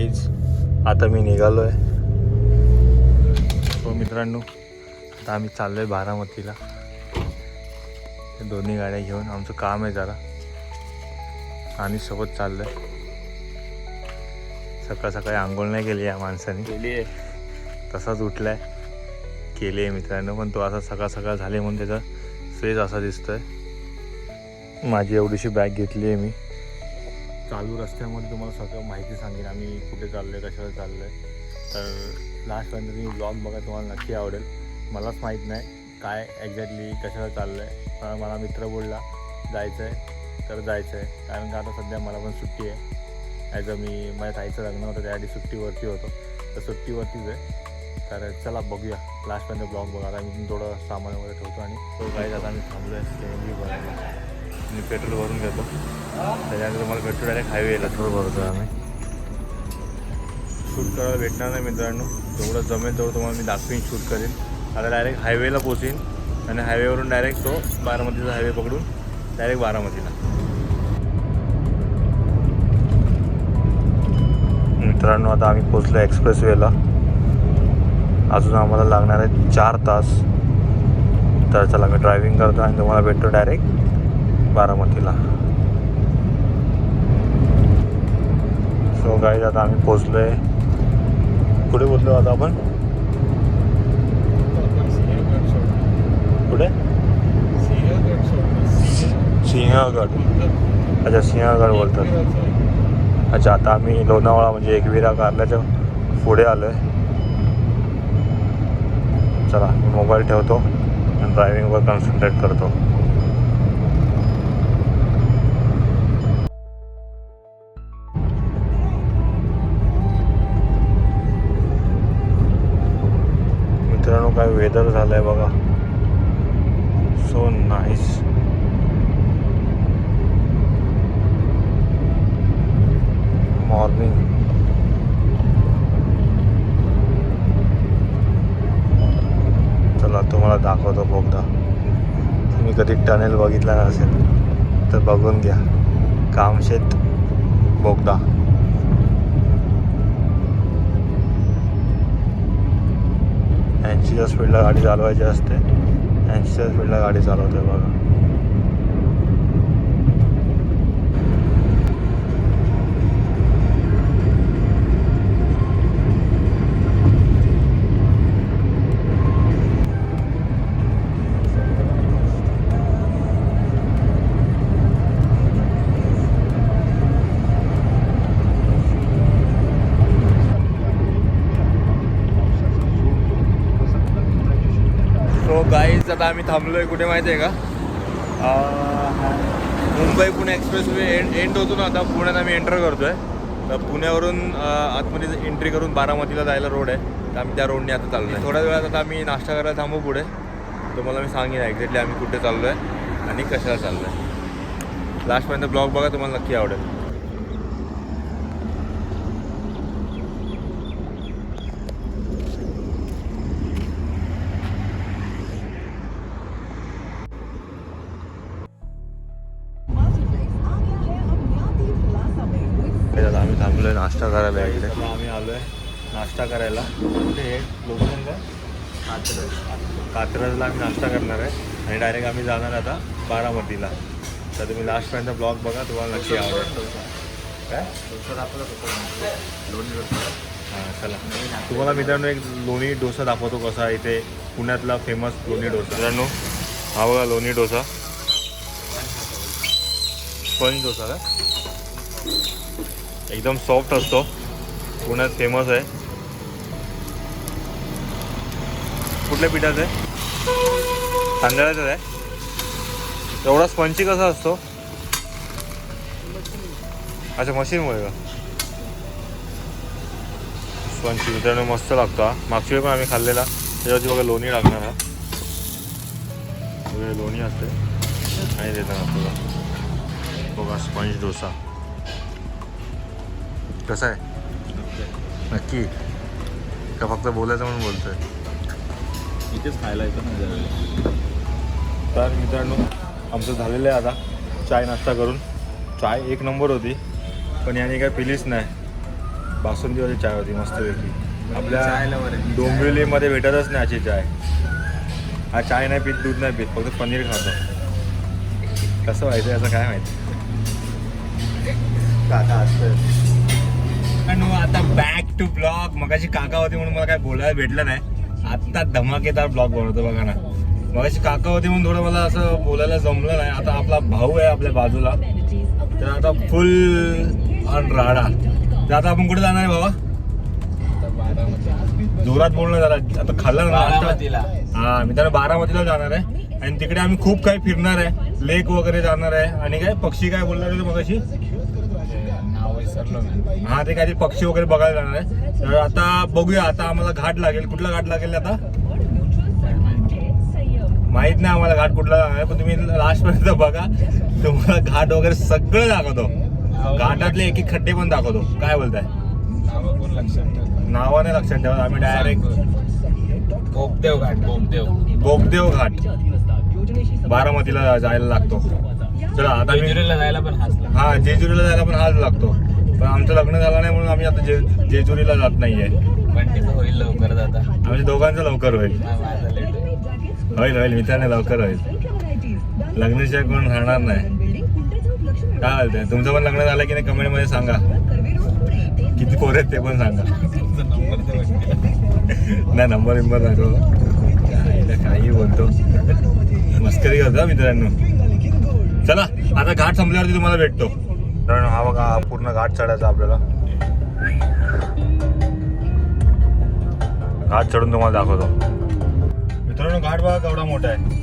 Guys आता मी निघालो आहे सो मित्रांनो आता आम्ही चाललो आहे बारामतीला. हे दोन्ही गाड्या घेऊन आमचं काम आहे जरा. आणि सोबत चाललो आहे सकाळ सकाळी आंघोळ नाही केली या माणसाने. केली आहे. तसाच उठलाय. केली आहे मित्रांनो पण तो असा सकाळ सकाळ झाले म्हणून त्याचा फेस असा दिसतोय. माझी एवढीशी बॅग घेतली आहे मी. चालू रस्त्यामध्ये तुम्हाला सगळं माहिती सांगेन आम्ही कुठे चाललो आहे कशावर चाललो आहे तर लास्टपर्यंत तुम्ही ब्लॉग बघा तुम्हाला नक्की आवडेल. मलाच माहीत नाही काय एक्झॅक्टली कशावर चाललं आहे पण मला मित्र बोलला जायचं आहे तर जायचं आहे कारण का आता सध्या मला पण सुट्टी आहे. ॲज अ मी माझ्या ताईचं लग्न होतं त्यासाठी सुट्टीवरती होतो. तर सुट्टीवरतीच आहे. तर चला बघूया. लास्टपर्यंत ब्लॉग बघा. आता मी थोडं सामान वगैरे ठेवतो आणि हो, तो काही आता आम्ही थांबलो आहे बघायला मी पेट्रोल भरून घेतो. त्याच्यानंतर मला पेट्रोल डायरेक्ट हायवेला थोडं भरतो आम्ही. शूट करायला भेटणार नाही मित्रांनो. जेवढं जमेल तेवढं तुम्हाला मी दाखवीन शूट करेन. आता डायरेक्ट हायवेला पोचीन आणि हायवेवरून डायरेक्ट तो बारामतीचा हायवे पकडून डायरेक्ट बारामतीला. मित्रांनो आता आम्ही पोचलो एक्सप्रेस वेला अजून आम्हाला लागणार आहे चार तास. तर चला मी ड्रायव्हिंग करतो आणि तुम्हाला भेटतो डायरेक्ट बारामतीला. सो गाईज आता आम्ही पोचलो आहे कुठे पोचलो आता आपण. कुठे सिंहगड. अच्छा सिंहगड बोलतात. अच्छा आता आम्ही लोणावळा म्हणजे एकविरा कारल्याच्या पुढे आलो आहे चला मोबाईल ठेवतो आणि ड्रायव्हिंगवर कॉन्सन्ट्रेट करतो. मित्रांनो काय? वेदर झालं आहे बघा. सो नाईस मॉर्निंग चला तुम्हाला दाखवतो बोगदा. तुम्ही कधी टनेल बघितला नसेल तर बघून घ्या. कामशेत बोगदा. ऐंशीच्या स्पीडला गाडी चालवायची असते. ऐंशीच्या स्पीडला गाडी चालवते बघा सो गाईज आता आम्ही थांबलो आहे कुठे माहिती आहे का Mumbai Pune expressway end end होतो ना आता. पुण्यात आम्ही एंटर करतो आहे तर पुण्यावरून आतमध्ये एंट्री करून बारामतीला जायला रोड आहे. तर आम्ही त्या रोडने आता चाललो आहे थोड्या वेळात आता आम्ही नाश्ता करायला थांबू पुढे. तुम्हाला मी सांगेन एक्झॅक्टली आम्ही कुठे चाललो आहे आणि कशाला चाललो आहे लास्टपर्यंत ब्लॉग बघा तुम्हाला नक्की आवडेल. करायला इकडे आम्ही आलो आहे नाश्ता करायला. कुठे हे लोकेशन काय कात्रजला आम्ही नाश्ता करणार आहे. आणि डायरेक्ट आम्ही जाणार आता बारामतीला. तर तुम्ही लास्टपर्यंत ब्लॉग बघा तुम्हाला नक्की आवडेल. काय? हां चला. तुम्हाला मित्रांनो एक लोणी डोसा दाखवतो कसा इथे पुण्यातला फेमस लोणी डोसा. मित्रांनो हा बघा लोणी डोसा. स्पंज डोसा का? एकदम सॉफ्ट असतो. पुण्यात फेमस आहे. कुठल्या पिठाचं आहे? तांदळाचं आहे. एवढा स्पंची कसा असतो? अच्छा मशीनमुळे का? स्पंची मित्रांनो मस्त लागतो हा. मागच्या वेळी पण आम्ही खाल्लेला. त्याच्यावरती बघा लोणी लागणार हा लोणी असते. आणि देताना आपल्याला. बघा स्पंज डोसा. कसा आहे? नक्की. का फक्त बोलायचं म्हणून बोलतोय? इथेच खायला येतो ना. तर मित्रांनो आमचं झालेलं आहे आता. चाय नाश्ता करून. चाय एक नंबर होती पण याने काय पिलीच नाही. बासुंदीवाली चाय होती मस्तपैकी आपल्या. डोंबिवलीमध्ये भेटतच नाही अशी चाय. हा चाय नाही पीत दूध नाही पीत फक्त पनीर खातो. कसं व्हायचं याचं काय माहिती? काका असतं आता बॅक टू ब्लॉग मगाशी काका होते म्हणून मला काय बोलायला भेटलं नाही. आत्ता धमाकेदार ब्लॉग बनवतो बघा ना. मगाशी काका होते म्हणून थोडं मला असं बोलायला जमलं नाही. आता आपला भाऊ आहे आपल्या बाजूला. तर आता फुल ऑन राडा. तर आता आपण कुठे जाणार आहे बाबा आता. जोरात बोलणं जरा. आता खाल्लं ना हा मी त्याला बारामतीला जाणार आहे. आणि तिकडे आम्ही खूप काही फिरणार आहे. लेक वगैरे जाणार आहे. आणि काय पक्षी काय बोलणार होते मगाशी? ते हा ते काहीतरी पक्षी वगैरे बघायला जाणार आहे. तर आता बघूया आता आम्हाला घाट लागेल. कुठला घाट लागेल आता? माहीत नाही आम्हाला घाट कुठला आहे पण तुम्ही लास्ट पर्यंत बघा. तुम्हाला घाट वगैरे सगळं दाखवतो. घाटातले एक एक खड्डे पण दाखवतो. काय बोलताय? नाव लक्षात नावाने लक्षात ठेवा आम्ही डायरेक्ट बोगदेव घाट घाट. बारामतीला जायला लागतो. चला आता मी जेजुरीला जायला पण हाच. हा जेजुरीला जायला पण हाच लागतो. पण आमचं लग्न झालं नाही म्हणून आम्ही आता जे जेजुरीला जात नाहीये. बंटीचं होईल लवकर आमच्या दोघांचं लवकर होईल. माझं आहे. होईल. होईल मित्राने लवकर होईल. लग्नाशिवाय कोण राहणार नाही. काय बोलतंय तुमचं पण लग्न झालं की नाही कमेंटमध्ये सांगा. किती पोर आहेत ते पण सांगा. तुमचा. नाही नंबर विंबर नको काही बोलतो. मस्करी करतो हा मित्रांनो. चला आता घाट संपल्यावरती तुम्हाला भेटतो. मित्रांनो हा बघा हा पूर्ण घाट चढायचा आपल्याला. घाट चढून तुम्हाला दाखवतो. मित्रांनो घाट बघा केवढा मोठा आहे.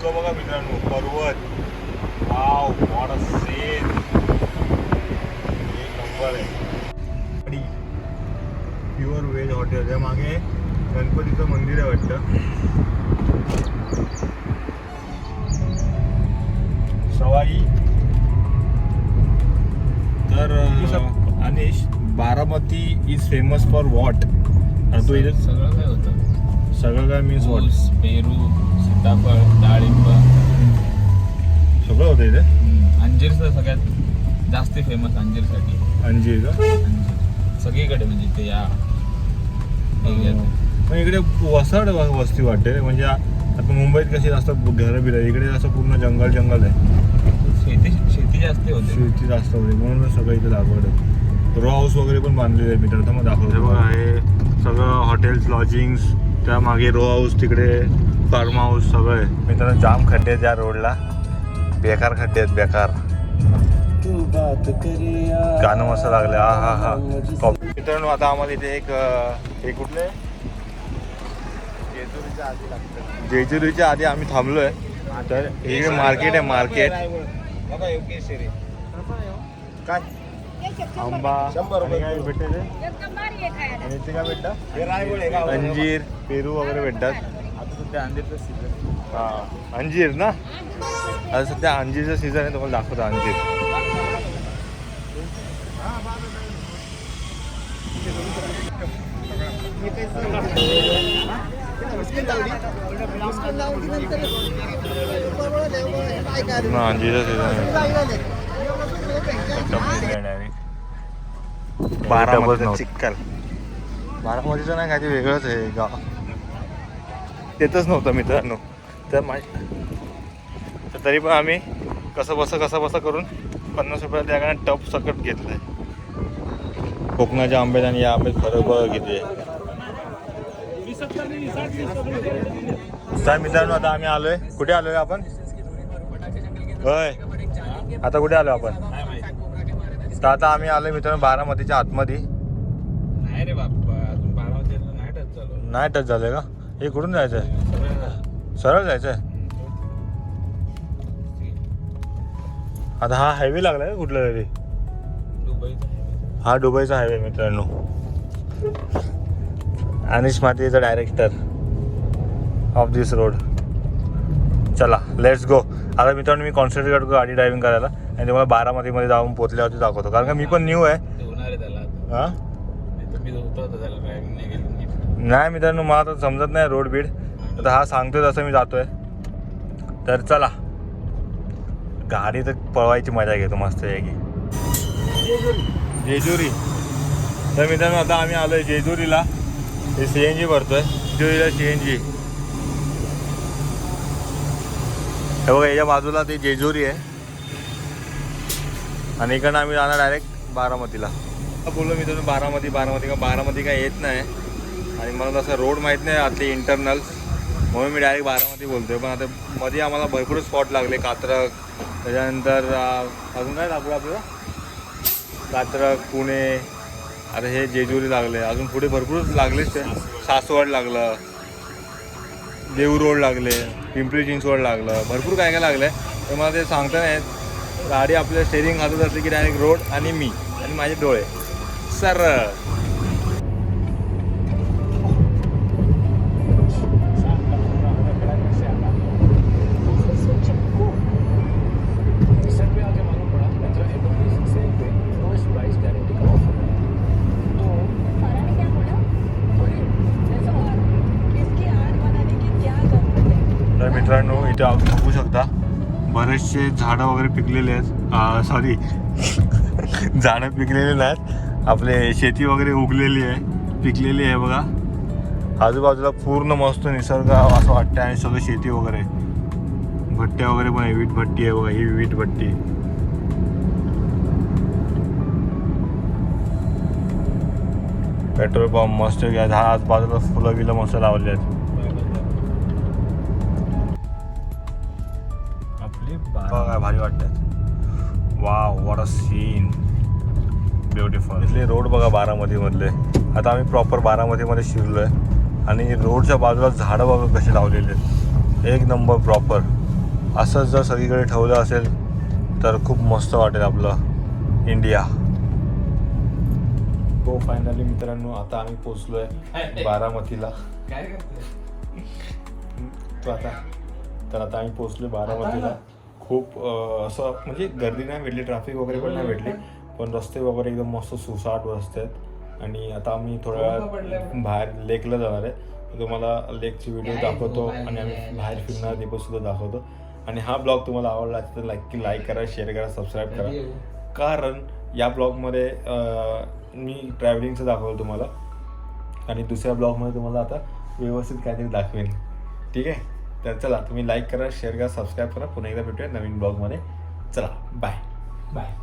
धुकं बघा मित्रांनो पर्वत. वाव वॉट अ सीन एक नंबर आहे. प्युअर व्हेज हॉटेल त्या मागे गणपतीचं मंदिर आहे वाटतं. सवाई. तर Anish Baramati is famous for what आणि तू इथे सगळं काय होतं? सगळं काय मीन्स वॉट पेरू. सीताफळ डाळिंब. सगळं होतं इथे? अंजीरचं सगळ्यात जास्त फेमस अंजीरसाठी. अंजीर का? अंजीर. सगळीकडे म्हणजे ते या एरियात. पण इकडे वसाड वस्ती वाटते रे. म्हणजे आता मुंबईत कशी जास्त घरं बिरं इकडे असं पूर्ण जंगल जंगल आहे. शेती शेती जास्त होते. शेती जास्त होती. म्हणूनच सगळं इथे लागवड आहे. रो हाऊस वगैरे पण बांधलेले आहे मित्रांनो मग दाखवतो बघा हे सगळं हॉटेल्स लॉजिंग्स त्या मागे रो हाऊस तिकडे. फार्म हाऊस सगळं. मित्रांनो जाम खड्डे आहेत या रोडला. बेकार खड्डे आहेत बेकार. गाणं मस्त लागले हा हा. हा मित्रांनो आता आम्हाला इथे एक हे कुठले जेजुरीच्या आधी आम्ही थांबलोय. तर हे मार्केट आहे मार्केट काय? आंबा काय भेटते ते? आणि इथे काय भेटतं अंजीर पेरू वगैरे भेटतात. सध्या अंजीरचं सीझन हा अंजीर ना? आता सध्या अंजीरचं सीझन आहे तुम्हाला दाखवतो अंजीर. अंजीचा बारामती चिक्कल बारामतीचं नाही काय ते वेगळंच आहे गाव. तेच नव्हतं मित्रांनो. तर मा तर तरी पण आम्ही कसं बसं कसं बसं करून पन्नास रुपयाला त्या टप सकट घेतलंय. कोकणाच्या आंब्यात आणि या आंब्यात फरक बघा किती आहे. तर मित्रांनो आता आम्ही आलोय. कुठे आलोय आपण? होय. आता कुठे आलो आपण? तर आता आम्ही आलोय मित्रांनो बारामतीच्या आतमध्ये. नाही रे बाप्पा अजून बारा वाजता नाही टच चालू. नाही टच झालंय का? हे कुठून जायचंय? सरळ सरळ जायचंय. आता हा हायवे लागलाय का कुठला तरी? हा दुबईचा हायवे मित्रांनो. अनिश माती is a director of this road चला लेट्स गो आता मित्रांनो मी कॉन्सन्ट्रेट करतो गाडी ड्रायव्हिंग करायला. आणि तुम्हाला बारामतीमध्ये जाऊन पोचल्यावरती दाखवतो. कारण का मी पण न्यू आहे. आहे. हा? नाही मित्रांनो मला तर समजत नाही रोड बीड. आता हा सांगतोय तसं मी जातोय. तर चला. गाडी तर पळवायची मजा घेतो मस्त आहे की जेजुरी. तर मित्रांनो आता आम्ही आलोय जेजुरीला. हे सी एन जी भरतोय. जेजुरीला सी एन जी हे बघा याच्या बाजूला ते जेजुरी आहे. आणि इकडनं आम्ही जाणार डायरेक्ट बारामतीला. बोललो मित्रांनो बारामती बारामती का बारामती काय येत नाही. आणि मला तसं रोड माहीत नाही आतली इंटरनल्स म्हणून मी डायरेक्ट बारामती बोलतोय. पण आता मध्ये आम्हाला भरपूर स्पॉट लागले. कात्रक त्याच्यानंतर अजून काय लागलं आपल्याला? कात्रक पुणे आता हे जेजुरी लागले. अजून पुढे भरपूर लागलेच ते. सासवड लागलं. देऊ रोड लागले. पिंपरी चिंचवड लागलं. भरपूर काय काय लागलं तर मला ते सांगता नाही गाडी आपल्या स्टेरिंग हातात असली की डायरेक्ट रोड आणि मी आणि माझे डोळे. सरळ. मित्रांनो इथे आपण बघू शकता बरेचसे झाडं वगैरे पिकलेले आहेत. सॉरी झाडं पिकलेले नाहीत. आपले शेती वगैरे उगलेली आहे. पिकलेली आहे बघा. आजूबाजूला पूर्ण मस्त निसर्ग असं वाटतं आणि सगळं शेती वगैरे. भट्ट्या वगैरे पण आहे. वीट भट्टी आहे बघा. ही वीट भट्टी. पेट्रोल पंप मस्त घ्या आज बाजूला फुलं बिलं मस्त लावले आहेत. बघा काय भारी वाटतात wow what a scene beautiful इथले रोड बघा बारामती मधले आता आम्ही प्रॉपर बारामतीमध्ये शिरलोय. आणि रोडच्या बाजूला झाडं बघा कशी लावलेली आहेत. एक नंबर प्रॉपर असंच जर सगळीकडे ठेवलं असेल तर खूप मस्त वाटेल आपलं इंडिया हो फायनली मित्रांनो आता आम्ही पोचलोय बारामतीला. काय करते तो आता तर आता आम्ही पोचलो बारामतीला. खूप असं म्हणजे गर्दी नाही भेटली ट्रॅफिक वगैरे पण नाही भेटली. पण रस्ते वगैरे एकदम मस्त सुसाट रस्ते आहेत आणि आता आम्ही थोड्या वेळात बाहेर लेकला जाणार आहे. तुम्हाला लेकची व्हिडिओ दाखवतो आणि आम्ही बाहेर फिरणार ते पण सुद्धा दाखवतो. आणि हा ब्लॉग तुम्हाला आवडला असेल तर लाईक लाईक करा शेअर करा सबस्क्राईब करा. कारण या ब्लॉगमध्ये मी ट्रॅव्हलिंगचं दाखवलं तुम्हाला. आणि दुसऱ्या ब्लॉगमध्ये तुम्हाला आता व्यवस्थित काहीतरी दाखवेन. ठीक आहे? तर चला तुम्ही लाईक करा शेअर करा सबस्क्राईब करा. पुन्हा एकदा भेटूया नवीन ब्लॉगमध्ये चला बाय बाय